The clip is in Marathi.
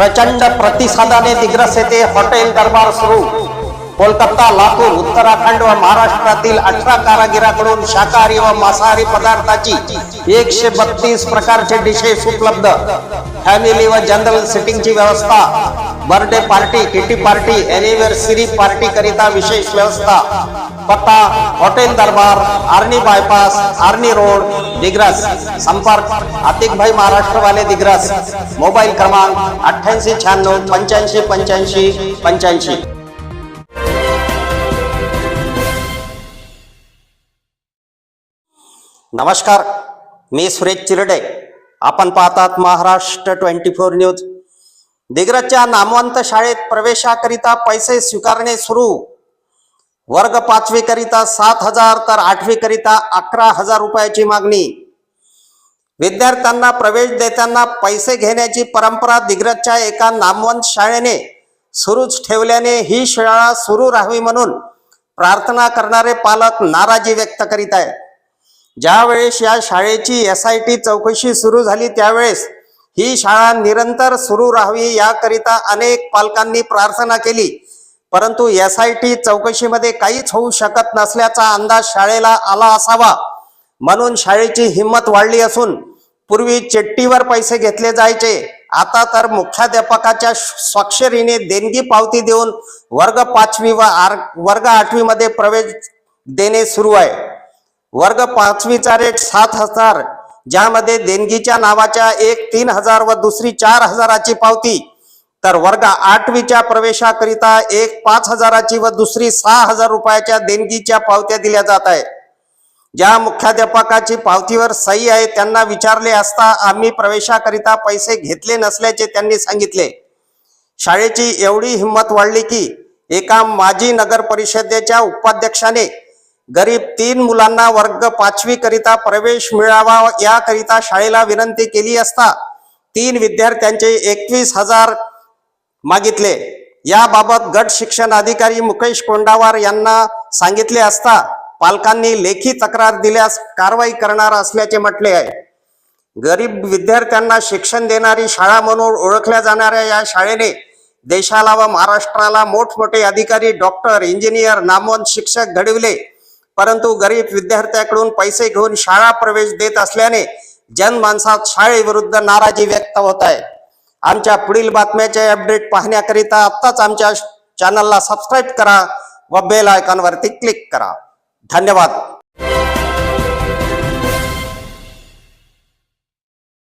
प्रचंड प्रतिसादाने दिग्रस येथे हॉटेल दरबार सुरू. कोलकाता लातूर उत्तराखंड व महाराष्ट्रातील अठरा कारागिराकडून शाकाहारी व मांसाहारी पदार्थाची एकशे बत्तीस प्रकारचे डिशेस उपलब्ध. फॅमिली व जनरल सिटिंगची व्यवस्था birthday party kitty party anniversary party करिता विशेष व्यवस्था. पत्ता hotel Darbar Arni bypass Arni road Digras संपर्क आतिक भाई महाराष्ट्रवाले दिग्रस. मोबाईल क्रमांक अठ्ठ्याऐंशी शहाण्णव पंच्याऐंशी पंच्याऐंशी पंच्याऐंशी. नमस्कार मी सुरेश चिरडे. आपण पाहतात महाराष्ट्र ट्वेंटी फोर न्यूज. दिग्रजच्या नामवंत शाळेत प्रवेशाकरिता पैसे स्वीकारणे सुरू. वर्ग पाचवीकरिता सात हजार तर आठवीकरिता अकरा हजार रुपयाची मागणी. विद्यार्थ्यांना प्रवेश देताना पैसे घेण्याची परंपरा दिग्रजच्या एका नामवंत शाळेने सुरूच ठेवल्याने ही शाळा सुरू राहावी म्हणून प्रार्थना करणारे पालक नाराजी व्यक्त करीत आहे ज्यावेळेस या शाळेची एस आय टी चौकशी सुरू झाली त्यावेळेस ही शाळा निरंतर सुरू राहावी याकरिता अनेक पालकांनी प्रार्थना केली. परंतु एस आय टी चौकशीमध्ये काहीच होऊ शकत नसल्याचा अंदाज शाळेला आला असावा. म्हणून शाळेची हिंमत वाढली असून पूर्वी चेट्टीवर पैसे घेतले जायचे. आता तर मुख्याध्यापकाच्या स्वाक्षरीने देणगी पावती देऊन वर्ग पाचवी व आर वर्ग आठवीमध्ये प्रवेश देणे सुरू आहे. वर्ग पाचवीचा रेट सात हजार ज्यामध्ये देणगीच्या नावाच्या एक तीन हजार व दुसरी चार हजाराची पावती. तर वर्ग आठवीच्या प्रवेशाकरिता एक पाच हजाराची व दुसरी सहा हजार रुपयाच्या देणगीच्या पावत्या दिल्या जात आहे ज्या मुख्याध्यापकाची पावतीवर सही आहे त्यांना विचारले असता आम्ही प्रवेशाकरिता पैसे घेतले नसल्याचे त्यांनी सांगितले. शाळेची एवढी हिंमत वाढली की एका माजी नगर परिषदेच्या उपाध्यक्षाने गरीब तीन मुलांना वर्ग पाचवी करिता प्रवेश मिळावा याकरिता शाळेला विनंती केली असता तीन विद्यार्थ्यांचे एकवीस हजार मागितले. याबाबत गट शिक्षण अधिकारी मुकेश कोंडावार यांना सांगितले असता पालकांनी लेखी तक्रार दिल्यास कारवाई करणार असल्याचे म्हटले आहे. गरीब विद्यार्थ्यांना शिक्षण देणारी शाळा म्हणून ओळखल्या जाणाऱ्या या शाळेने देशाला व महाराष्ट्राला मोठमोठे अधिकारी डॉक्टर इंजिनियर नामवंत शिक्षक घडविले. परंतु गरीब विद्यार्थ्याकडून पैसे घेऊन शाळा प्रवेश देत असल्याने जनमानसात शाळेविरुद्ध नाराजी व्यक्त होत आहे. आमच्या पुढील बातम्याचे अपडेट पाहण्याकरिता आत्ताच आमच्या चॅनलला सबस्क्राईब करा व बेल आयकॉनवरती क्लिक करा. धन्यवाद.